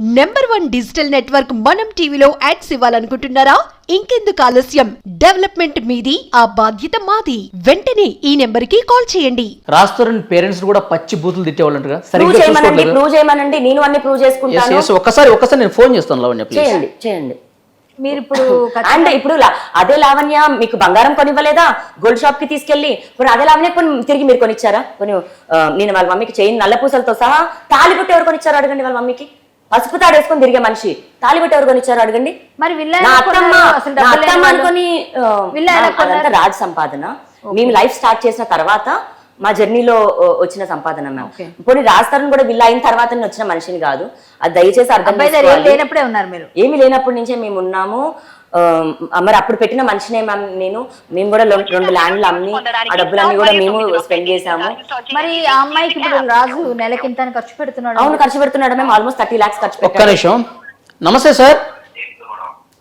Number one digital network మనం టీవీలో ads ఇవ్వాలనుకుంటున్నారా? ఇంకెందుకు ఆలస్యం? డెవలప్మెంట్ మీది ఆ బాధ్యత మాది. వెంటనే ఈ నెంబర్కి కాల్ చేయండి. రాస్తున్న పేరెంట్స్ కూడా పచ్చి బూతులు తిట్టేవాళ్ళంటగా ప్రూవ్ చేయమనండి చూసుకోవట్లేదు ప్రూవ్ చేయమనండి. నేను అన్ని ప్రూవ్ చేసుకుంటాను. ఒక్కసారి ఒక్కసారి నేను ఫోన్ చేస్తాను లావణ్య ప్లీజ్ చేయండి చేయండి. మీరు ఇప్పుడు అండ్ ఇప్పుడు అదే లావణ్య మీకు బంగారం కొనివ్వలేదా? గోల్డ్ షాప్కి తీసుకెళ్ళి ఇప్పుడు అదే లావణ్య కొన్ని తిరిగి మీరు కొనిచ్చారా? కొన్ని నేను వాళ్ళ మమ్మీకి చైన్ నల్ల పూసలతో సహా తాలిబుట్టు ఎవరు కొనిచ్చారో అడగండి వాళ్ళ మమ్మీకి. పసుపు తాడు వేసుకొని తిరిగే మనిషి తాలిబుట్టు ఎవరు కొనిచ్చారో అడగండి మరి అత్తమ్మ? అనుకొని అదంతా? రాజ్ సంపాదన మేము లైఫ్ స్టార్ట్ చేసిన తర్వాత మా జర్నీలో వచ్చిన సంపాదన మ్యామ్. పోనీ రాజ్ తరుణ్ కూడా విల్లా అయిన తర్వాత వచ్చిన మనిషిని కాదు అది దయచేసి అర్థం. లేనప్పుడే ఉన్నారు మీరు ఏమీ లేనప్పటి నుంచే మేము ఉన్నాము మరి అప్పుడు పెట్టిన మనిషినే మ్యామ్ నేను. మేము కూడా రెండు ల్యాండ్లు అమ్మి ఆ డబ్బులన్నీ కూడా మేము స్పెండ్ చేసాము. మరి ఆ అమ్మాయికి ఇప్పుడు రాజు నెలకింత అని ఖర్చు పెడుతున్నాడు. అవును ఖర్చు పెడుతున్నాడు మేము ఆల్మోస్ట్ థర్టీ లాక్స్ ఖర్చు ఒక్క పెట్టాము నిమిషం. నమస్తే సార్.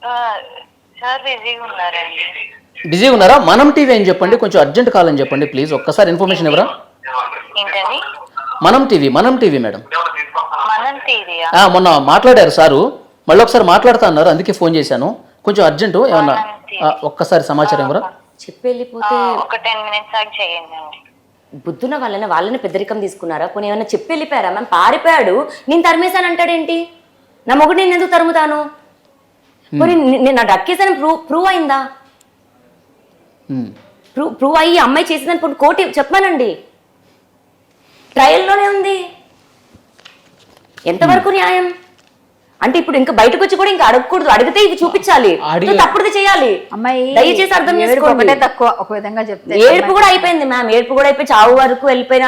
ఆ, సార్ బిజీగా ఉన్నారండి. బిజీగా ఉన్నారా? మనం టీవీ అని చెప్పండి కొంచెం అర్జెంట్ కాల్ అని చెప్పండి ప్లీజ్. ఒక్కసారి ఇన్ఫర్మేషన్ ఇవ్వరా ఏంటది మనం టీవీ మనం టీవీ మేడం. మనం టీవీయా? ఆ, మొన్న మాట్లాడారు సారు. మళ్ళీ ఒకసారి మాట్లాడుతా అన్నారు అందుకే ఫోన్ చేశాను. కొంచెం అర్జెంటు ఏమన్నా? ఒక్కసారి సమాచారం ఇవ్వరా? చెప్పి వెళ్ళిపోతే ఒక టెన్ మినిట్స్ ఆగి చేయండి అండి. బుద్ధున్న వాళ్ళని వాళ్ళని పెద్దరికం తీసుకున్నారా? పోనీ ఏమైనా చెప్పి వెళ్ళిపోయారా? మ్యామ్ పారిపోయాడు. నేను తరిమేశాను అంటాడేంటి? నా మొగుడు నేను ఎందుకు తరుముతాను? పోనీ నే- నేను నా డక్కేసాను ప్రూవ్ ప్రూవ్ అయిందా. ప్రూవ్ ప్రూవ్ అయ్యి అమ్మాయి చేసిందని పోనీ కోటి చెప్పానండి. ట్రయల్లోనే ఉంది. ఎంతవరకు న్యాయం? అంటే ఇప్పుడు ఇంకా బయటకు వచ్చి కూడా ఇంకా అడగకూడదు. అడిగితే ఇవి చూపించాలి. తప్పుడుది చేయాలి. అమ్మాయి దయచేసి అర్థం ఏడుపు చేసుకోండి. ఒకటే తక్కువ ఒక విధంగా చెప్తే ఏడుపు కూడా అయిపోయింది మ్యామ్ ఏడుపు కూడా అయిపోయి చావు వరకు వెళ్ళిపోయిన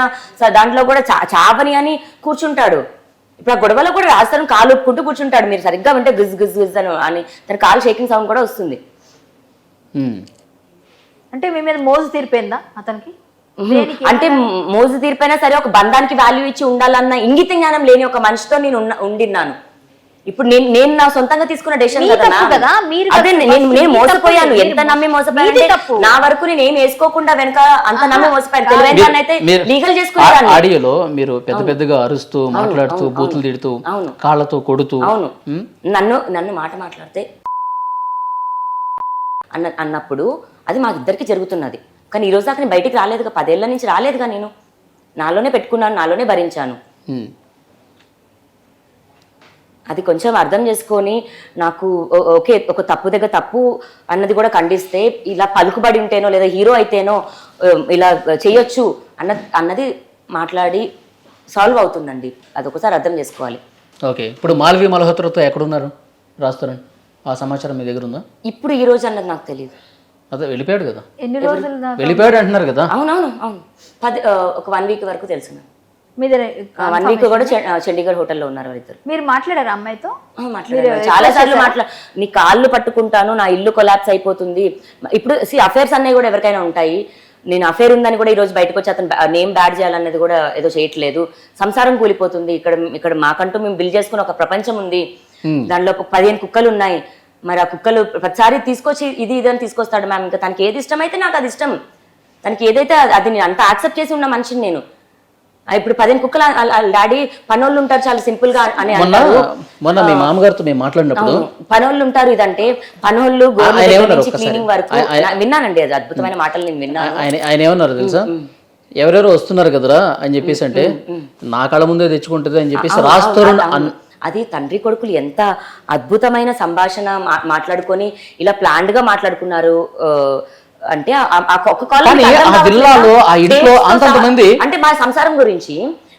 దాంట్లో కూడా చావని అని కూర్చుంటాడు. ఇప్పుడు ఆ గొడవలో కూడా రాస్తాను కాలు ఒప్పుకుంటూ కూర్చుంటాడు. మీరు సరిగ్గా వింటే గుజ్ గుజ్ గుజ్ అని అని తన కాలు షేకింగ్ సౌండ్ కూడా వస్తుంది. అంటే మీ మీద మోజు తీరిపోయిందా అతనికి? అంటే మోజు తీరిపోయినా సరే ఒక బంధానికి వాల్యూ ఇచ్చి ఉండాలన్న ఇంగిత జ్ఞానం లేని ఒక మనిషితో నేను ఉన్న- ఉండిన్నాను. ఇప్పుడు నేను నేను నా సొంతంగా తీసుకున్న డెసిషన్ మీ తప్పు కదా, మీరు అదే. నేను మోసపోయాను. ఎంత నమ్మి మోసపోయాను. నా వరకు నేను ఏం వేసుకోకుండా వెనక అంత నమ్మి మోసపోయాను తెలివైన అయితే లీగల్ చేసుకునేదాన్ని ఆడియోలో మీరు పెద్ద పెద్దగా అరుస్తూ మాట్లాడుతూ బూతులు తిడుతూ. కాళ్ళతో కొడుతూ అవును. నన్ను నన్ను మాట మాట్లాడితే అన్న అన్నప్పుడు అది మా ఇద్దరికి జరుగుతున్నది కానీ ఈ రోజు దాకా నేను బయటికి రాలేదుగా పదేళ్ళ నుంచి రాలేదుగా నేను నాలోనే పెట్టుకున్నాను నాలోనే భరించాను. అది కొంచెం అర్థం చేసుకొని నాకు ఓకే ఒక తప్పు దగ్గర తప్పు అన్నది కూడా ఖండిస్తే ఇలా పలుకుబడి ఉంటేనో లేదా హీరో అయితేనో ఇలా చేయొచ్చు అన్న అన్నది మాట్లాడి సాల్వ్ అవుతుందండి. అది ఒకసారి అర్థం చేసుకోవాలి. ఓకే ఇప్పుడు మాల్వి మల్హోత్రాతో ఎక్కడున్నారు రాస్తారండి ఆ సమాచారం మీ దగ్గర ఉందా? ఇప్పుడు ఈ రోజు అన్నది నాకు తెలియదు అదే వెళ్ళిపోయాడు కదా. ఎన్ని రోజులు వెళ్ళిపోయాడు అంటున్నారు కదా. అవునవును అవును. పది ఒక వన్ వీక్ వరకు తెలుసు నాకు. మీ వన్ వీక్ కూడా చండీగఢ్ హోటల్లో ఉన్నారు వాళ్ళిద్దరు మీరు మాట్లాడారు అమ్మాయితో? ఆ, మాట్లాడాను. చాలా సార్లు మాట్లా నీ కాళ్ళు పట్టుకుంటాను నా ఇల్లు కొలాప్స్ అయిపోతుంది. ఇప్పుడు సి అఫేర్స్ అన్నవి కూడా ఎవరికైనా ఉంటాయి. నేను అఫేర్ ఉందని కూడా ఈ రోజు బయటకు వచ్చి అతను నేమ్ బ్యాడ్ చేయాలన్నది కూడా ఏదో చేయట్లేదు. సంసారం కూలిపోతుంది. ఇక్కడ ఇక్కడ మాకంటూ మేము బిల్ చేసుకున్న ఒక ప్రపంచం ఉంది. దానిలో ఒక పదిహేను కుక్కలు ఉన్నాయి. మరి ఆ కుక్కలు ప్రతిసారి తీసుకొచ్చి ఇది ఇది అని తీసుకొస్తాడు మ్యామ్. ఇంకా తనకి ఏది ఇష్టం అయితే నాకు అది ఇష్టం. తనకి ఏదైతే అది- నేను అంత యాక్సెప్ట్ చేసి ఉన్న మనిషిని నేను. ఇప్పుడు పదిహేను కుక్కలు డాడీ పనోళ్ళు ఉంటారు చాలా సింపుల్గా అని మొన్న అంటారు. మొన్న మీ మామగారితో మేము మాట్లాడినప్పుడు. పనోళ్ళు ఉంటారు ఇదంటే పనోళ్ళు? క్లీనింగ్ వరకు విన్నానండి అది అద్భుతమైన మాటలు నేను విన్నాను. ఆయన ఏమన్నారు తెలుసా? ఎవరెవరో వస్తున్నారు కదరా అని చెప్పేసి అంటే నా కళ్ళ ముందే తెచ్చుకుంటుంది అని చెప్పేసి రాస్తారు. అది తండ్రి కొడుకులు ఎంత అద్భుతమైన సంభాషణ మాట్లాడుకొని ఇలా ప్లాండ్గా మాట్లాడుకున్నారు. అంటే ఆ- ఆ ఇంట్లో అంతంతమంది- అంటే మా సంసారం గురించి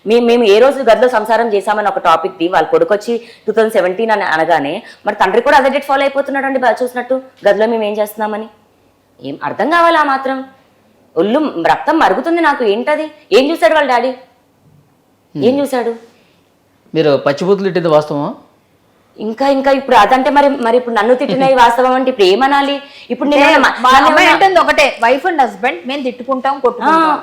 మేము మేము ఏ రోజు గదిలో సంసారం చేశామని ఒక టాపిక్ ది వాళ్ళ కొడుకు వచ్చి టూ థౌసండ్ సెవెంటీన్ అని అనగానే మరి తండ్రి కూడా అదే డేట్ ఫాలో అయిపోతున్నాడు అండి బాగా చూసినట్టు. గదిలో మేము ఏం చేస్తున్నామని? ఏం అర్థం కావాలా ఆ మాత్రం? ఒళ్ళు రక్తం మరుగుతుంది నాకు ఏంటది? ఏం చూశాడు వాళ్ళ డాడీ? ఏం చూశాడు? మీరు పచ్చిబూతులు తిట్టింది వాస్తవమా? ఇంకా ఇంకా ఇప్పుడు అదంటే మరి మరి ఇప్పుడు నన్ను తిట్టినవి వాస్తవం అంటే ఇప్పుడు ఏమనాలి? ఇప్పుడు నేను ఒకటే వైఫ్ అండ్ హస్బెండ్ మేము తిట్టుకుంటాం కొట్టుకుంటాం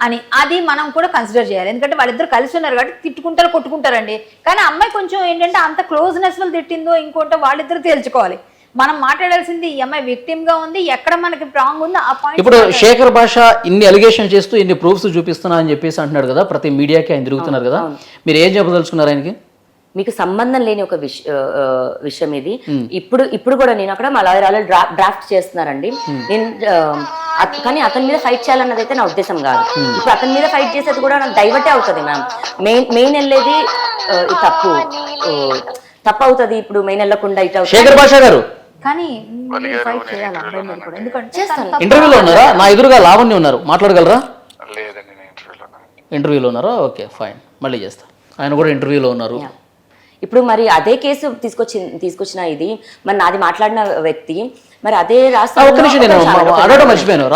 అని. అది మనం కూడా కన్సిడర్ చేయాలి. ఎందుకంటే వాళ్ళిద్దరు కలిసి ఉన్నారు కాబట్టి తిట్టుకుంటారు కొట్టుకుంటారండి. కానీ అమ్మాయి కొంచెం ఏంటంటే అంత క్లోజ్నెస్ వల్ల తిట్టిందో ఇంకోటో వాళ్ళిద్దరు తేల్చుకోవాలి. మనం మాట్లాడాల్సింది ఈ అమ్మాయి విక్టిమ్గా ఉంది ఎక్కడ మనకి రాంగ్ ఉందో ఆ పాయింట్ ఇప్పుడు శేఖర్ భాష ఇన్ని అలిగేషన్ చేస్తూ ఇన్ని ప్రూఫ్స్ చూపిస్తున్నా అని చెప్పేసి అంటున్నాడు కదా ప్రతి మీడియాకి ఆయన తిరుగుతున్నారు కదా. మీరు ఏం చెప్పదలుచుకున్నారు ఆయనకి? మీకు సంబంధం లేని ఒక విష విషయం ఇది. ఇప్పుడు ఇప్పుడు కూడా నేను అక్కడ మా లాయర్ డ్రాఫ్ట్ చేస్తున్నారండి నేను కానీ అతని మీద ఫైట్ చేయాలన్నది అయితే నా ఉద్దేశం కాదు. ఇప్పుడు అతని మీద ఫైట్ చేసేది కూడా నాకు డైవర్టే అవుతుంది మ్యామ్. మెయిన్ మెయిన్ వెళ్ళేది తప్పు. తప్పు అవుతుంది ఇప్పుడు మెయిన్ వెళ్ళకుండా ఇటు అవుతుంది. శేఖర్ భాషా గారు. కానీ మీరు ఫైట్ చేయాలి? అబ్బాయి మీద కూడా ఎందుకంటే తను తప్పు- ఇంటర్వ్యూలో ఉన్నారా? నా ఎదురుగా లావణ్య ఉన్నారు. మాట్లాడగలరా? లేదండి నేను ఇంటర్వ్యూలో ఇంటర్వ్యూలో ఉన్నారా? Okay fine. మళ్ళీ చేస్తా. ఆయన కూడా ఇంటర్వ్యూలో ఉన్నారు. ఇప్పుడు మరి అదే కేసు తీసుకొచ్చి తీసుకొచ్చిన ఇది మరి నాది మాట్లాడిన వ్యక్తి మరి అదే నిమిషం. మర్చిపోయాను.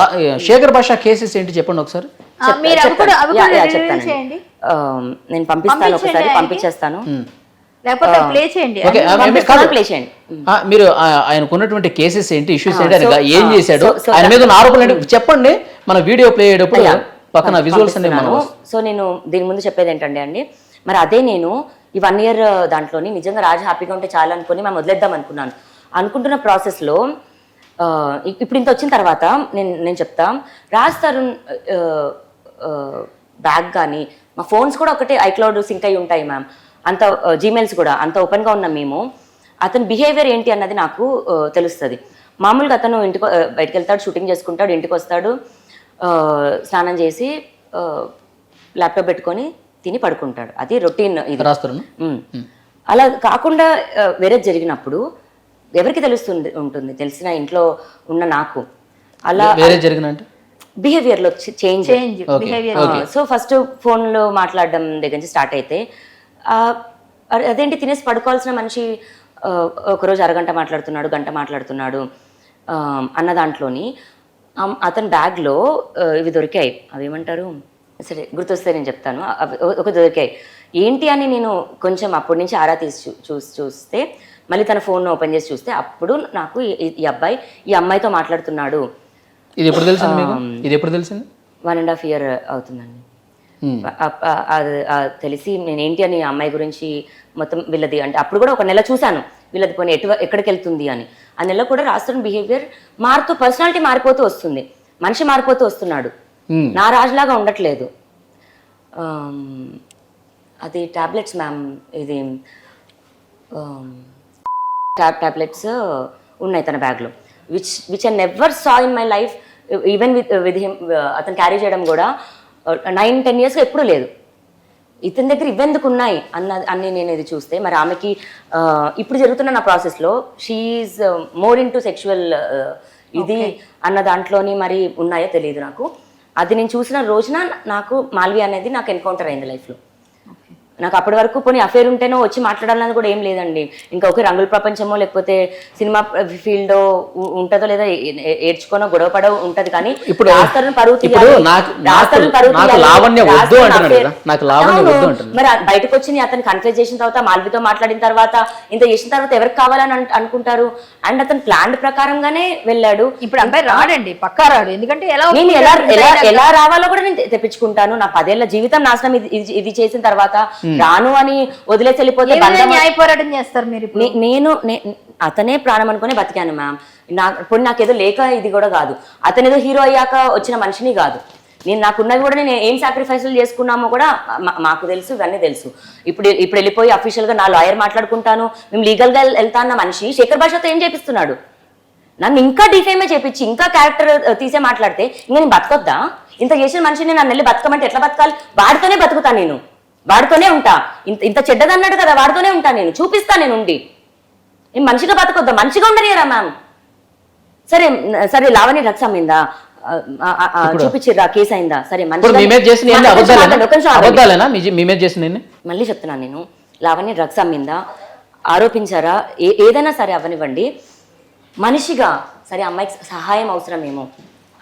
శేఖర్ భాషా కేసెస్ ఏంటి చెప్పండి ఒకసారి? నేను పంపిస్తాను ఒకసారి. పంపించేస్తాను. లేకపోతే ప్లే చేయండి. ఓకే ఆ, పంపిస్తాను, కాదు. ప్లే చేయండి. ఆ, మీరు ఆయనకు ఉన్నటువంటి కేసెస్ ఏంటి ఇష్యూస్ ఏంటి ఆయన ఏం చేశాడు ఆయన మీద ఆరోపణలు ఏంటి? చెప్పండి మన వీడియో ప్లే అయ్యేటప్పుడు పక్కన విజువల్స్. సో నేను దీని ముందు చెప్పేది ఏంటంటే అండి మరి అదే నేను ఈ వన్ ఇయర్ uh, దాంట్లోని నిజంగా రాజు హ్యాపీగా ఉంటే చాలా అనుకుని మేము వదిలేద్దాం అనుకున్నాను. అనుకుంటున్న ప్రాసెస్లో uh, ఇప్పుడు ఇంత వచ్చిన తర్వాత నేను నేను చెప్తా. రాజ్ తరుణ్ uh, బ్యాగ్ కానీ మా ఫోన్స్ కూడా ఒకటే ఐక్లౌడ్ సింక్ అయి ఉంటాయి మ్యామ్ అంత జీమెయిల్స్ కూడా అంత ఓపెన్గా ఉన్నాం మేము. అతని బిహేవియర్ ఏంటి అన్నది నాకు తెలుస్తుంది. మామూలుగా అతను ఇంటికి బయటకు వెళ్తాడు షూటింగ్ చేసుకుంటాడు ఇంటికి వస్తాడు స్నానం చేసి ల్యాప్టాప్ పెట్టుకొని తిని పడుకుంటాడు. అది రొటీన్ ఇది. అలా కాకుండా వేరే జరిగినప్పుడు ఎవరికి తెలుస్తుంది ఉంటుంది? తెలిసిన ఇంట్లో ఉన్న నాకు. అలా వేరే జరిగిన అంటే? బిహేవియర్లో చేంజ్. బిహేవియర్ సో ఫస్ట్ ఫోన్లో మాట్లాడడం దగ్గర నుంచి స్టార్ట్ అయితే అదేంటి తినేసి పడుకోవాల్సిన మనిషి ఒకరోజు అరగంట మాట్లాడుతున్నాడు గంట మాట్లాడుతున్నాడు అన్న దాంట్లోని అతని బ్యాగ్లో ఇవి దొరికాయి. అవి ఏమంటారు సరే గుర్తొస్తే నేను చెప్తాను. ఒక- దొరికాయి. ఏంటి అని నేను కొంచెం అప్పటి నుంచి ఆరా తీసి చూసి చూస్తే మళ్ళీ తన ఫోన్ ఓపెన్ చేసి చూస్తే అప్పుడు నాకు ఈ- అబ్బాయి ఈ అమ్మాయితో మాట్లాడుతున్నాడు. ఇది ఎప్పుడు తెలిసింది ఇది ఎప్పుడు తెలిసింది? వన్ అండ్ హాఫ్ ఇయర్ అవుతుందండి. తెలిసి నేను ఏంటి అని అమ్మాయి గురించి మొత్తం వీళ్ళది అంటే అప్పుడు కూడా ఒక నెల చూశాను. వీళ్ళది పోనీ ఎటు ఎక్కడికి వెళ్తుంది అని. ఆ నెల కూడా రాస్తున్న బిహేవియర్ మారుతూ పర్సనాలిటీ మారిపోతూ వస్తుంది. మనిషి మారిపోతూ వస్తున్నాడు. నా రాజులాగా ఉండట్లేదు. అది టాబ్లెట్స్ మ్యామ్ ఇది ట్యాబ్ టాబ్లెట్స్ ఉన్నాయి తన బ్యాగ్లో. Which which I never saw in my life even with with him అతను క్యారీ చేయడం కూడా నైన్ టెన్ ఇయర్స్గా ఎప్పుడూ లేదు. ఇతని దగ్గర ఇవెందుకు ఉన్నాయి అన్న అన్ని నేను ఇది చూస్తే మరి ఆమెకి ఇప్పుడు జరుగుతున్న నా ప్రాసెస్లో she more into sexual ఇది అన్న దాంట్లోని మరి ఉన్నాయో తెలియదు నాకు. అది నేను చూసిన రోజున నాకు మాల్వి అనేది నాకు ఎన్కౌంటర్ అయింది లైఫ్లో. నాకు అప్పటి వరకు పోనీ అఫేర్ ఉంటేనో వచ్చి మాట్లాడాలని కూడా ఏం లేదండి. ఇంకా ఒకే రంగుల ప్రపంచమో లేకపోతే సినిమా ఫీల్డ్ ఉంటుందో లేదా ఏడ్చుకోనో గొడవపడో ఉంటది కానీ ఇప్పుడు పరువు. మరి బయటకు వచ్చి నీ అతను కన్ఫ్యూజ్ చేసిన తర్వాత మాల్వితో మాట్లాడిన తర్వాత ఇంత చేసిన తర్వాత ఎవరికి కావాలని అన్- అనుకుంటారు? అండ్ అతను ప్లాన్ ప్రకారంగానే వెళ్ళాడు. ఇప్పుడు అబ్బాయి రాడండి పక్కా రాడు. ఎందుకంటే ఎలా నేను ఎలా రావాలో కూడా నేను తెప్పించుకుంటాను. నా పదేళ్ళ జీవితం నాశనం ఇది చేసిన తర్వాత రాను అని వదిలేసి వెళ్ళిపోతే న్యాయ పోరాటం చేస్తారు మీరు నేను నే- అతనే ప్రాణం అనుకుని బతికాను మ్యామ్. నా ఇప్పుడు నాకేదో లేక ఇది కూడా కాదు. అతను ఏదో హీరో అయ్యాక వచ్చిన మనిషిని కాదు. నేను నాకున్నవి కూడా నేను ఏం సాక్రిఫైస్లు చేసుకున్నామో కూడా మా- మాకు తెలుసు ఇవన్నీ తెలుసు. ఇప్పుడు ఇప్పుడు వెళ్ళిపోయి అఫీషియల్గా నా లాయర్ మాట్లాడుకుంటాను. మేము లీగల్గా వెళ్తా అన్న మనిషి శేఖర్ భాషతో ఏం చేపిస్తున్నాడు? నన్ను ఇంకా డిఫేమే చేపించి ఇంకా క్యారెక్టర్ తీసే మాట్లాడితే ఇంకా నేను బతకొద్దా? ఇంత చేసిన మనిషిని నన్ను వెళ్ళి బతకమంటే ఎట్లా బతకాలి? వాడితోనే బతుకుతా నేను. వాడితోనే ఉంటా. ఇంత ఇంత చెడ్డదన్నాడు కదా వాడితోనే ఉంటా నేను. చూపిస్తా నేను ఉండి. నేను మనిషిగా బతకొద్దా? మంచిగా ఉండనియరా మ్యామ్? సరే సరే లావణి డ్రగ్స్ అమ్మిందా? చూపించిర్రా కేసు అయిందా? సరే మళ్ళీ చెప్తున్నాను నేను. లావణ్య డ్రగ్స్ అమ్మిందా? ఆరోపించారా? ఏదైనా సరే అవనివ్వండి మనిషిగా సరే అమ్మాయికి సహాయం అవసరమేమో.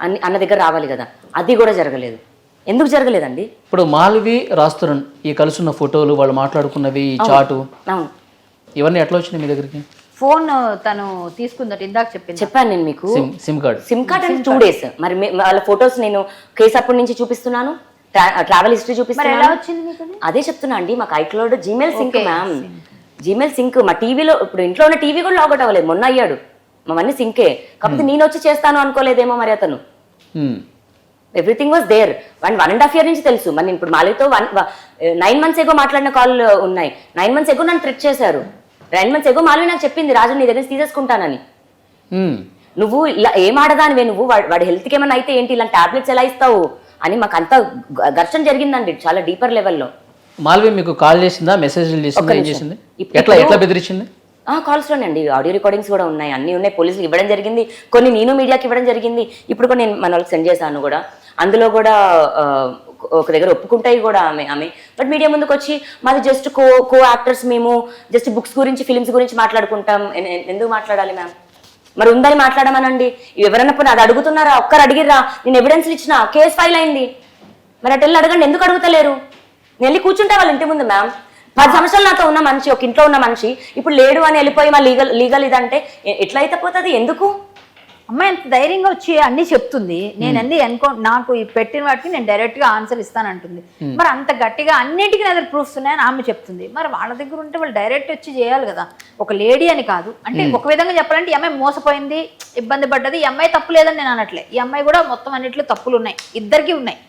అని అన్న దగ్గర రావాలి కదా. అది కూడా జరగలేదు. ఎందుకు జరగలేదండి? ఇప్పుడు మాల్వి రాస్తురన్ ఈ కలుసున్న ఫోటోలు వాళ్ళు మాట్లాడుకున్నవి ఈ చాటు అవును. ఇవన్నీ ఎట్లా వచ్చినాయి మీ దగ్గరికి? ఫోన్ తను తీసుకుందట ఇందాక చెప్పింది. చెప్పాను నేను మీకు. SIM SIM card. SIM card అంటే టూ డేస్ మరి మే- వాళ్ళ ఫొటోస్ నేను కేసు అప్పటి నుంచి చూపిస్తున్నాను. ట్రావెల్ హిస్టరీ మరి ఎలా చూపిస్తున్నాను. వచ్చింది మీకు అది? అదే చెప్తున్నా అండి మాకు iCloud Gmail sync Okay, ma'am Gmail sync మా టీవీలో ఇప్పుడు ఇంట్లో ఉన్న టీవీ కూడా లాగౌట్ అవ్వలేదు మొన్న అయ్యాడు. మావన్నీ సింకే. కాకపోతే నేను వచ్చి చేస్తాను అనుకోలేదేమో మరి అతను. ఉమ్. Everything was there one one and half year నుంచి తెలుసు. మరి నేను ఇప్పుడు మాలితో వన్ నైన్ మంత్స్ ఎగో మాట్లాడిన కాల్ ఉన్నాయి. నైన్ మంత్స్ ఎగో నన్ను ట్రిక్ చేశారు. నైన్ మంత్స్ ఎగో మాలి నాకు చెప్పింది రాజు నీ దగ్గర తీసేసుకుంటానని. నువ్వు ఇలా ఏం ఆడదానివే? నువ్వు వాడి హెల్త్కి ఏమైనా అయితే ఏంటి? ఇలాంటి టాబ్లెట్స్ ఎలా ఇస్తావు? అని మాకు అంత ఘర్షణ జరిగిందండి చాలా డీపర్ లెవెల్లో మాల్వి మీకు కాల్ చేసిందా? మెసేజ్లు చేసిందా? ఏం చేసింది? ఇప్పుడు- ఎట్లా ఎట్లా బెదిరించింది? ఆ కాల్స్ లోనండి ఆడియో రికార్డింగ్స్ కూడా ఉన్నాయి. అన్ని ఉన్నాయి. పోలీసులు ఇవ్వడం జరిగింది. కొన్ని నేను మీడియాకి ఇవ్వడం జరిగింది. ఇప్పుడు కూడా నేను మన వాళ్ళకి సెండ్ చేశాను కూడా. అందులో కూడా ఒక దగ్గర ఒప్పుకుంటాయి కూడా ఆమె ఆమె. బట్ మీడియా ముందుకు వచ్చి మాది జస్ట్ కో కో యాక్టర్స్ మేము జస్ట్ బుక్స్ గురించి ఫిలిమ్స్ గురించి మాట్లాడుకుంటాం. ఎందుకు మాట్లాడాలి మ్యామ్? మరి ఉందని మాట్లాడమనండి. ఎవరైనా పోనీ అది అడుగుతున్నారా? ఒక్కరు అడిగిర్రా? నేను ఎవిడెన్స్లు ఇచ్చిన? కేసు ఫైల్ అయింది. మరి అటు వెళ్ళి అడగండి ఎందుకు అడుగుతలేరు? నేను వెళ్ళి కూర్చుంటా వాళ్ళ ఇంటి ముందు మ్యామ్. పది సంవత్సరాలు నాతో ఉన్న మనిషి ఒక ఇంట్లో ఉన్న మనిషి ఇప్పుడు లేడు అని వెళ్ళిపోయి మా లీగల్ లీగల్ ఇదంటే ఎట్లయితే పోతుంది ఎందుకు? అమ్మాయి అంత ధైర్యంగా వచ్చి అన్ని చెప్తుంది. నేను అన్ని అనుకో నాకు ఈ పెట్టిన వాటికి నేను డైరెక్ట్గా ఆన్సర్ ఇస్తానంటుంది. మరి అంత గట్టిగా అన్నిటికీ నా దగ్గర ప్రూఫ్స్ ఉన్నాయని ఆమె చెప్తుంది. మరి వాళ్ళ దగ్గర ఉంటే వాళ్ళు డైరెక్ట్ వచ్చి చేయాలి కదా. ఒక లేడీ అని కాదు. అంటే ఒక విధంగా చెప్పాలంటే ఈ అమ్మాయి మోసపోయింది ఇబ్బంది పడ్డది. ఈ అమ్మాయి తప్పు లేదని నేను అనట్లే. ఈ అమ్మాయి కూడా మొత్తం అన్నిట్లో తప్పులు ఉన్నాయి. ఇద్దరికి ఉన్నాయి.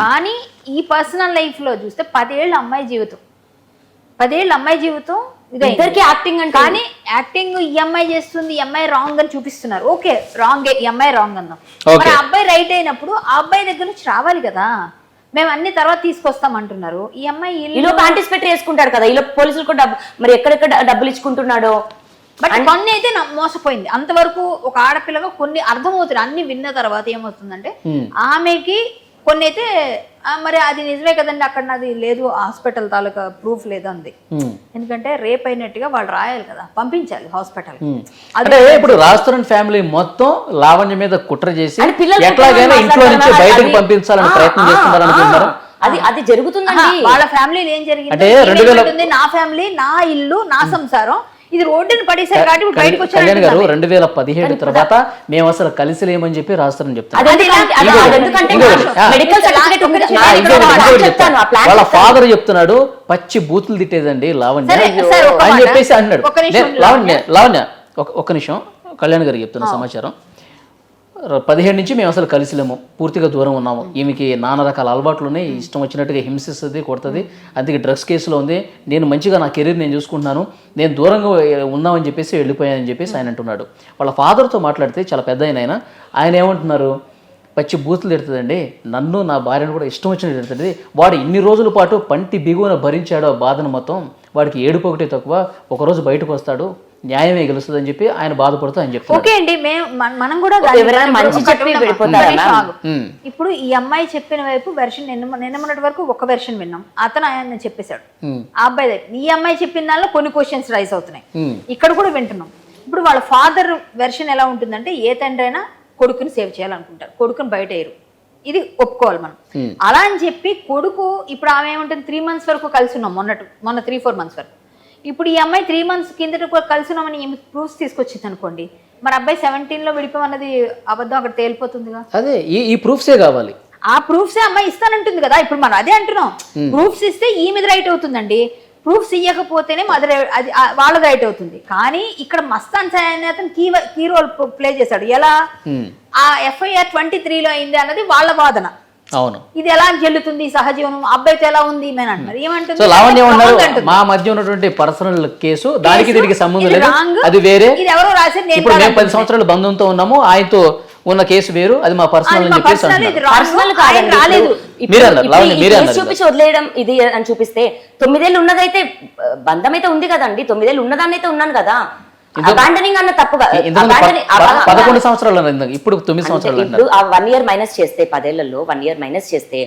కానీ ఈ పర్సనల్ లైఫ్లో చూస్తే పదేళ్ళ అమ్మాయి జీవితం. పదేళ్ళ అమ్మాయి జీవితం. ఇద్దరికి యాక్టింగ్ అంటే కానీ యాక్టింగ్ ఈ అమ్మాయి చేస్తుంది ఈ అమ్మాయి రాంగ్ అని చూపిస్తున్నారు. ఓకే రాంగ్ ఈ అమ్మాయి రాంగ్ అందాం. మరి ఆ అబ్బాయి రైట్ అయినప్పుడు ఆ అబ్బాయి దగ్గర నుంచి రావాలి కదా. మేము అన్ని తర్వాత తీసుకొస్తాం అంటున్నారు. ఈ అమ్మాయి ఈలో ప్యాంటీస్ పెట్టి వేసుకుంటాడు కదా. ఈలో పోలీసులు కూడా డబ్బు మరి ఎక్కడెక్కడ డబ్బులు ఇచ్చుకుంటున్నాడో బట్ కొన్ని అయితే మోసపోయింది. అంతవరకు ఒక ఆడపిల్లగా కొన్ని అర్థమవుతుంది. అన్ని విన్న తర్వాత ఏమవుతుందంటే ఆమెకి కొన్ని అయితే మరి అది నిజమే కదండి అక్కడ నాది లేదు హాస్పిటల్ తాలూకా ప్రూఫ్ లేదు అంది ఉమ్. ఎందుకంటే రేప్ అయినట్టుగా వాళ్ళు రాయాలి కదా పంపించాలి హాస్పిటల్. అంటే ఇప్పుడు రాజస్థాన్ ఫ్యామిలీ మొత్తం లావణ్య మీద కుట్ర చేసి ఎట్లాగైనా ఇంట్లో నుంచి బయటకు అది- పంపించాలని ప్రయత్నం ఆ, చేస్తున్నారు అనుకుంటున్నారా? ఆ, అది అది జరుగుతుందండి. వాళ్ళ ఫ్యామిలీలో ఏం జరిగింది? నా ఫ్యామిలీ నా ఇల్లు నా సంసారం ఇది రోడ్డుని పడేసారు కాబట్టి బయటకు కళ్యాణ్ గారు వచ్చారు రెండు వేల పదిహేడు తర్వాత మేము అసలు కలిసి లేమని చెప్పి రాజస్థాన్ చెప్తాను. వాళ్ళ. ఫాదర్ చెప్తున్నాడు పచ్చి బూతులు తిట్టేదండి లావణ్య. అని. చెప్పేసి అన్నాడు. లావణ్య లావణ్య. ఒక- ఒక్క నిమిషం. కళ్యాణ్ గారికి చెప్తున్న సమాచారం. పదిహేడు నుంచి మేము అసలు కలిసిలేము. పూర్తిగా దూరం ఉన్నాము. ఈమెకి నానా రకాల అలవాట్లు ఉన్నాయి. ఇష్టం వచ్చినట్టుగా హింసిస్తుంది కొడుతుంది. అందుకే డ్రగ్స్ కేసులో ఉంది. నేను మంచిగా నా కెరీర్ నేను చూసుకుంటున్నాను. నేను దూరంగా ఉన్నామని చెప్పేసి వెళ్ళిపోయానని చెప్పేసి ఆయన అంటున్నాడు. వాళ్ళ ఫాదర్తో మాట్లాడితే చాలా పెద్ద ఆయన ఆయన. ఆయన ఏమంటున్నారు? పచ్చి బూతులు తిడుతుందండి. నన్ను నా భార్యను కూడా ఇష్టం వచ్చినట్టు తిడుతుంది. వాడు ఇన్ని రోజుల పాటు పంటి బిగువన భరించాడో బాధను మొత్తం వాడికి ఏడుపు ఒకటి తక్కువ. ఒకరోజు బయటకు వస్తాడు. న్యాయమే గెలుస్తుందని చెప్పి ఆయన బాధపడుతూ ఆయన చెప్తారు ఓకే అండి మేము మన- కూడా ఎవరైనా ఇప్పుడు మంచి చెప్పి వెళ్ళిపోతారా. ఇప్పుడు ఈ అమ్మాయి చెప్పిన వైపు వెర్షన్ నిన్న నిన్న మొన్నటి వరకు ఒక వెర్షన్ విన్నాం. అతను ఆయన చెప్పేశాడు. ఆ అబ్బాయి ఈ అమ్మాయి చెప్పిన దానిలో కొన్ని క్వశ్చన్స్ రైజ్ అవుతున్నాయి. ఇక్కడ కూడా వింటున్నాం. ఇప్పుడు వాళ్ళ ఫాదర్ వెర్షన్ ఎలా ఉంటుందంటే ఏ తండ్రి అయినా కొడుకుని సేవ్ చేయాలనుకుంటారు. కొడుకుని బయట వేయరు. ఇది ఒప్పుకోవాలి మనం. అలా అని చెప్పి కొడుకు ఇప్పుడు ఆమె ఏమంటుంది? త్రీ మంత్స్ వరకు కలిసి ఉన్నాం మొన్నటి మొన్న త్రీ ఫోర్ మంత్స్ వరకు. ఇప్పుడు ఈ అమ్మాయి త్రీ మంత్స్ కిందట కూడా కలిసి ఉన్నామని ఈమె ప్రూఫ్స్ తీసుకొచ్చింది అనుకోండి. మరి అబ్బాయి సెవెంటీన్లో విడిపోమన్నది అబద్ధం అక్కడ తేలిపోతుందిగా? అదే ఈ ఈ ప్రూఫ్సే కావాలి? ఆ ప్రూఫ్స్ అమ్మాయి ఇస్తానంటుంది కదా ఇప్పుడు మనం అదే అంటున్నాం. ప్రూఫ్స్ ఇస్తే ఈ మీద రైట్ అవుతుందండి. ప్రూఫ్స్ ఇవ్వకపోతేనే మదర్ అది వాళ్ళది రైట్ అవుతుంది. కానీ ఇక్కడ మస్తాన్ సాయి అనే అతను కీ కీ రోల్ ప్లే చేశాడు. ఎలా? ఆ ఎఫ్ఐఆర్ ట్వంటీ త్రీలో అయింది అన్నది వాళ్ళ వాదన. అవును. ఇది ఎలా చెల్లుతుంది సహజీవనం? అబ్బాయితో ఎలా ఉంది? ఏమంటుంది? లావణ్య ఉన్నారు అంటుంది. మా మధ్య ఉన్నటువంటి పర్సనల్ కేసు దానికి దీనికి సంబంధం లేదు. అది వేరే. ఇది ఎవరో నేను ఇప్పుడు మేము. పది సంవత్సరాల బంధంతో ఉన్నాము. ఆయనతో ఉన్న కేసు వేరు. అది మా పర్సనల్ అని చెప్పేసి రాలేదు. చూపించి వదిలేయడం ఇది అని చూపిస్తే తొమ్మిదేళ్ళు ఉన్నదైతే బంధం అయితే ఉంది కదండి. తొమ్మిదేళ్ళు ఉన్నదాన్ని అయితే ఉన్నాను కదా. అబాండనింగ్ అన్న తప్పుగా ఇంతకు ముందు abandoning- ప- ప- అబ- పదకొండు సంవత్సరాలు. ఇప్పుడు తొమ్మిది సంవత్సరాలు ఇప్పుడు ఆ వన్ ఇయర్ మైనస్ చేస్తే పదేళ్ళలో వన్ ఇయర్ మైనస్ చేస్తే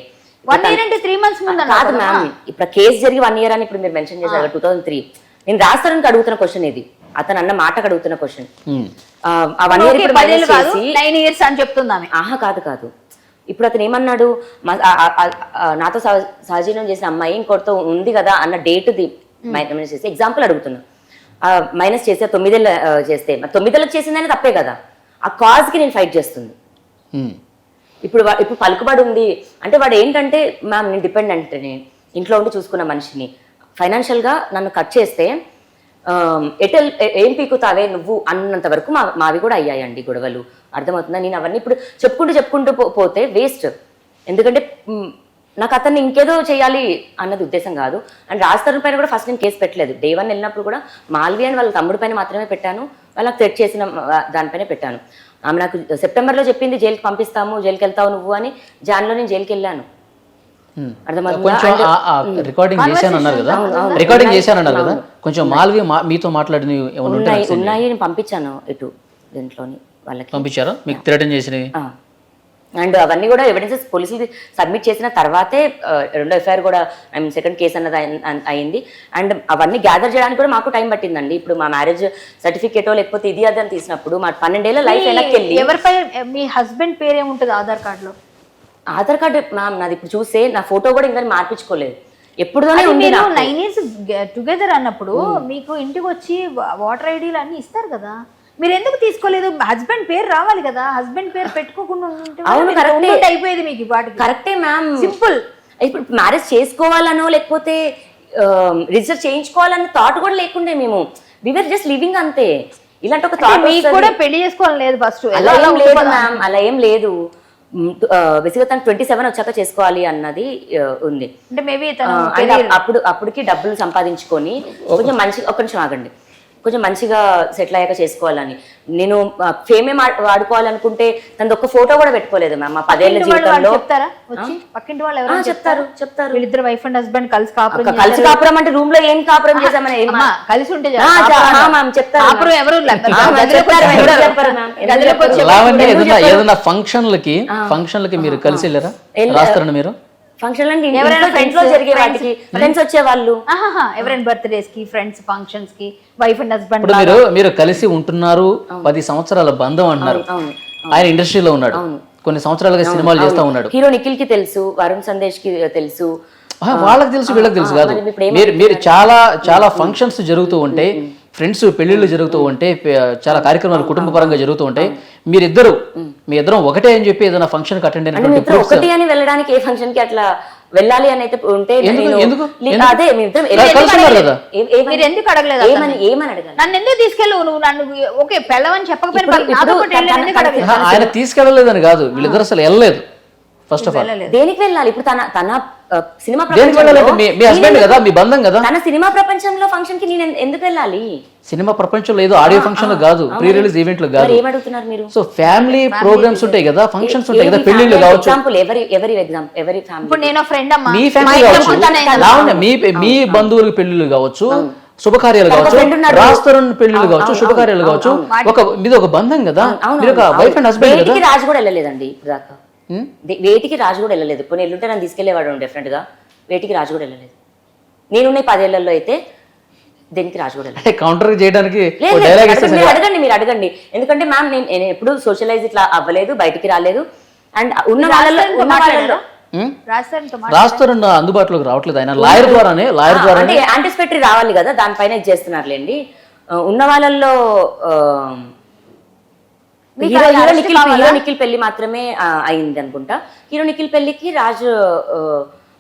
వన్ ఇయర్ అంటే త్రీ మంత్స్ ముందు కాదు. మ్యామ్ ఇప్పుడు కేసు జరిగి వన్ ఇయర్ అని ఇప్పుడు మీరు మెన్షన్ చేశారు టూ థౌసండ్ త్రీ నేను రాస్తానికి అడుగుతున్న క్వశ్చన్ ఇది. అతను అన్న మాటకు అడుగుతున్న question one year nine years అని చెప్తుంది ఆమె? ఆహా కాదు కాదు. ఇప్పుడు అతను ఏమన్నాడు? నాతో సహ- సహజీవనం చేసిన అమ్మాయి ఇంకోటితో ఉంది కదా అన్న డేట్ ది మైనస్ చేసి ఎగ్జాంపుల్ అడుగుతున్నా. మైనస్ చేస్తే తొమ్మిదేళ్ళ చేస్తే. మరి తొమ్మిదేళ్ళకి చేసిందని తప్పే కదా. ఆ కాజ్కి నేను ఫైట్ చేస్తుంది. ఇప్పుడు ఇప్పుడు పలుకుబడి ఉంది. అంటే వాడు ఏంటంటే మ్యామ్ నేను డిపెండెంట్ ఇంట్లో ఉండి చూసుకున్న మనిషిని. ఫైనాన్షియల్గా నన్ను కట్ చేస్తే ఎటెల్ ఏ- పీకుతావే నువ్వు? అన్నంత వరకు మా మావి కూడా అయ్యాయండి గొడవలు. అర్థమవుతుందా? నేను అవన్నీ ఇప్పుడు చెప్పుకుంటూ చెప్పుకుంటూ పోతే వేస్ట్ ఎందుకంటే నాకు అతన్ని ఇంకేదో చేయాలి అన్నది ఉద్దేశం కాదు. అండ్ రాజ్ తరుణ్ పైన కూడా ఫస్ట్ నేను కేసు పెట్టలేదు. డే వన్ వెళ్ళినప్పుడు కూడా మాల్వి అని వాళ్ళ తమ్ముడి పైన మాత్రమే పెట్టాను. వాళ్ళకి థ్రెట్ చేసిన దానిపైనే పెట్టాను. ఆమె నాకు సెప్టెంబర్లో చెప్పింది జైలుకి పంపిస్తాము జైలుకి వెళ్తావు నువ్వు అని జాన్లో నేను జైలుకి వెళ్ళాను. రికార్డింగ్ చేశాను అన్నారు కదా. రికార్డింగ్ చేశాను అన్నారు కదా? కొంచెం మాల్వి మీతో మాట్లాడినవి ఉన్నాయి నేను పంపించాను ఇటు దీంట్లోని వాళ్ళకి. పంపించారా? మీకు థ్రెటన్ చేసినవి? అండ్ అవన్నీ కూడా ఎవిడెన్సెస్ పోలీసులు సబ్మిట్ చేసిన తర్వాతే రెండో ఎఫ్ఐఆర్ కూడా ఐ మీన్ సెకండ్ కేసు అన్నది అయి- అన్- అయింది. అండ్ అవన్నీ గ్యాదర్ చేయడానికి కూడా మాకు టైం పట్టిందండి. ఇప్పుడు మా మ్యారేజ్ సర్టిఫికేటో లేకపోతే ఇది అది అని తీసినప్పుడు మా పన్నెండేళ్ళ లైఫ్ వెనక్కి వెళ్ళి ఎవరిపై మీ హస్బెండ్ పేరు ఏముంటుంది ఆధార్ కార్డులో? ఆధార్ కార్డు మ్యామ్ నాది ఇప్పుడు చూస్తే నా ఫోటో కూడా ఇంకా మార్పించుకోలేదు. ఎప్పుడుదోనే ఉంది నాకు. నైన్ ఇయర్స్ టుగెదర్ అన్నప్పుడు మీకు ఇంటికి వచ్చి వాటర్ ఐడీలు అన్ని ఇస్తారు కదా? మీరు ఎందుకు తీసుకోలేదు? హస్బెండ్ పేరు రావాలి కదా. హస్బెండ్ పేరు పెట్టుకోకుండా అవును. ఉండుంటే అయిపోయేది మీకు వాటికి కరెక్టే మ్యామ్. సింపుల్. ఇప్పుడు మ్యారేజ్ చేసుకోవాలనో లేకపోతే రిజిస్టర్ చేయించుకోవాలన్న థాట్ కూడా లేకుండే మేము. వివర్ జస్ట్ లివింగ్ అంతే. ఇలాంటి ఒక థాట్ మీకు కూడా పెళ్ళి చేసుకోవాలని లేదు ఫస్ట్ అలా ఏం లేదు మ్యామ్. అలా ఏం లేదు. బేసిక్గా తను ట్వంటీ సెవెన్ వచ్చాక చేసుకోవాలి అన్నది ఉంది. అంటే మేబీ అప్పుడు అప్పటికి డబ్బులు సంపాదించుకొని కొంచెం మంచిగా ఒక నిమిషం ఆగండి. కొంచెం మంచిగా సెటిల్ అయ్యాక చేసుకోవాలని. నేను ఫేమే వాడుకోవాలనుకుంటే తనది ఒక్క ఫోటో కూడా పెట్టుకోలేదు మ్యామ్ మా పదేళ్ళ జీవితంలో. పక్కింటి వాళ్ళు ఆ, చెప్తారు? చెప్తారు వీళ్ళిద్దరు వైఫ్ అండ్ హస్బెండ్ కలిసి కాపురం కలిసి. కాపురం అంటే రూమ్లో ఏం కాపురం చేసామని కలిసి ఉంటే ఆ, ఆ, మ్యామ్, చెప్తారు కాపురం. ఎవరు ఆ, ఏదైనా ఫంక్షన్లకి ఫంక్షన్లకి మీరు కలిసి వెళ్ళారా? వెళ్ళా- రాస్తారని మీరు? ఫంక్షన్ అంటే ఎవరైనా ఇంట్లో friends, జరిగే వాటికి ఫ్రెండ్స్ వచ్చేవాళ్ళు. ఆహాహా, ఎవరైనా బర్త్డేస్కి ఫ్రెండ్స్ ఫంక్షన్స్కి వైఫ్ అండ్ హస్బెండ్ ఇప్పుడు మీరు మీరు కలిసి ఉంటున్నారు పది సంవత్సరాల బంధం అంటున్నారు అవును. ఆయన ఇండస్ట్రీలో ఉన్నాడు. కొన్ని సంవత్సరాలుగా సినిమాలు చేస్తా ఉన్నాడు. హీరో నిఖిల్కి తెలుసు వరుణ్ సందేశ్కి తెలుసు వాళ్ళకి తెలుసు వీళ్ళకి తెలుసు కాదు. మరి మీరు మీరు చాలా చాలా ఫంక్షన్స్ జరుగుతూ ఉంటే ఫ్రెండ్స్ పెళ్ళిళ్ళు జరుగుతూ ఉంటే చాలా కార్యక్రమాలు కుటుంబ పరంగా జరుగుతూ ఉంటాయి. మీరిద్దరు మీ ఇద్దరం ఒకటే అని చెప్పి ఏదైనా ఫంక్షన్ అటెండ్ అంటే అయినటువంటి ఒకటి అని వెళ్ళడానికి ఏ ఫంక్షన్కి అట్లా వెళ్ళాలి అని అయితే ఉంటే? అదే మీరు ఎందుకు అడగలేదు ఏమని అతన్ని? ఏమని అడగాలి? నన్ను ఎందుకు తీసుకెళ్ళవు? నువ్వు నన్ను ఓకే పెళ్ళవని చెప్పకపోయినా ఆయన తీసుకెళ్ళలేదని కాదు. వీళ్ళిద్దరు అసలు వెళ్ళలేదు. First of all. దేనికి వెళ్ళాలి? ఇప్పుడు తన తన సినిమా దేనికి వెళ్ళాలంటే ప్రపంచంలో మీ మీ హస్బెండ్ నేను- కదా మీ బంధం కదా? తన సినిమా ప్రపంచంలో ఫంక్షన్కి నేను ఎందుకు వెళ్ళాలి? సినిమా ప్రపంచంలో ఏదో ఆడియో ఫంక్షన్లో కాదు ప్రీ రిలీజ్ ఈవెంట్లో కాదు. మరి ఏమడుగుతున్నారు మీరు? సో ఫ్యామిలీ ప్రోగ్రామ్స్ ఉంటాయి కదా ఫంక్షన్స్ ఉంటాయి కదా పెళ్ళిళ్ళు కావచ్చు. ఎగ్జాంపుల్ ఎవరి ఎవరి ఎగ్జాంపుల్ ఎవరి ఫ్యామిలీ ఇప్పుడు నేను ఫ్రెండ్ అమ్మా. మీ మా ఫ్యామిలీ కావచ్చు. మీ మీ బంధువులకు పెళ్ళిళ్ళు కావచ్చు శుభకార్యాలు కావచ్చు. రాస్తరుణ్ పెళ్ళిళ్ళు కావచ్చు శుభకార్యాలు కావచ్చు. ఒక మీది ఒక బంధం కదా. అవును, మీరు ఒక వైఫ్ అండ్ హస్బెండ్ రాజు కూడా వెళ్ళలేదండి దాకా వేటికి రాజు కూడా వెళ్ళలేదు. ఇప్పుడు ఎల్లుంటే నన్ను తీసుకెళ్ళేవాడు డెఫినెట్గా. వేటికి రాజు కూడా వెళ్ళలేదు. నేనున్న పదేళ్ళలో అయితే దేనికి రాజు కూడా వెళ్ళలేదు. కౌంటర్ చేయడానికి మీరు అడగండి మీరు అడగండి ఎందుకంటే మ్యామ్ నేను నేను ఎప్పుడు సోషలైజ్ ఇట్లా అవ్వలేదు బయటికి రాలేదు. అండ్ ఉన్న వాళ్ళలో ఉన్న మాట్లాడారా? రాస్తరుణ్ అందుబాటులోకి రావట్లేదు ఆయన. లాయర్ ద్వారానే లాయర్ ద్వారా అంటే యాంటిసిపేటరీ రావాలి కదా దానిపైన ఇది చేస్తున్నారులేండి. ఉన్న వాళ్ళల్లో హీరో నిఖిల్? హీరో నిఖిల్ పెళ్ళి మాత్రమే అయింది అనుకుంటా. హీరో నిఖిల్ పెళ్ళికి రాజు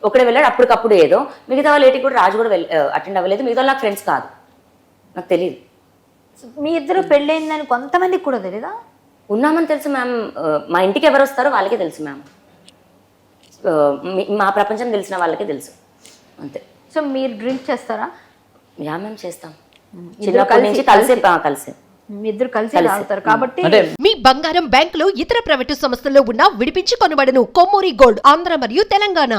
ఒకడే వెళ్ళాడు అప్పటికప్పుడు ఏదో. మిగతా వాళ్ళు కూడా రాజు కూడా అటెండ్ అవ్వలేదు. మిగతా నాకు ఫ్రెండ్స్ కాదు. నాకు తెలియదు మీ ఇద్దరు పెళ్ళయిందని కొంతమందికి కూడా తెలీదా? ఉన్నామని తెలుసు మ్యామ్. మా ఇంటికి ఎవరు వస్తారో వాళ్ళకే తెలుసు మ్యామ్. మీ- ప్రపంచం తెలిసిన వాళ్ళకే తెలుసు. అంతే. సో మీరు డ్రింక్ చేస్తారా? యా మ్యామ్ చేస్తాం. చిన్నప్పటి నుంచి కలిసి- కలిసి. ఇద్దరు కలిసి తాగుతారు. కాబట్టి మీ బంగారం బ్యాంకులో ఇతర ప్రైవేటు సంస్థల్లో ఉన్న విడిపించి కొనబడను కొమ్మూరి గోల్డ్ ఆంధ్ర మరియు తెలంగాణ.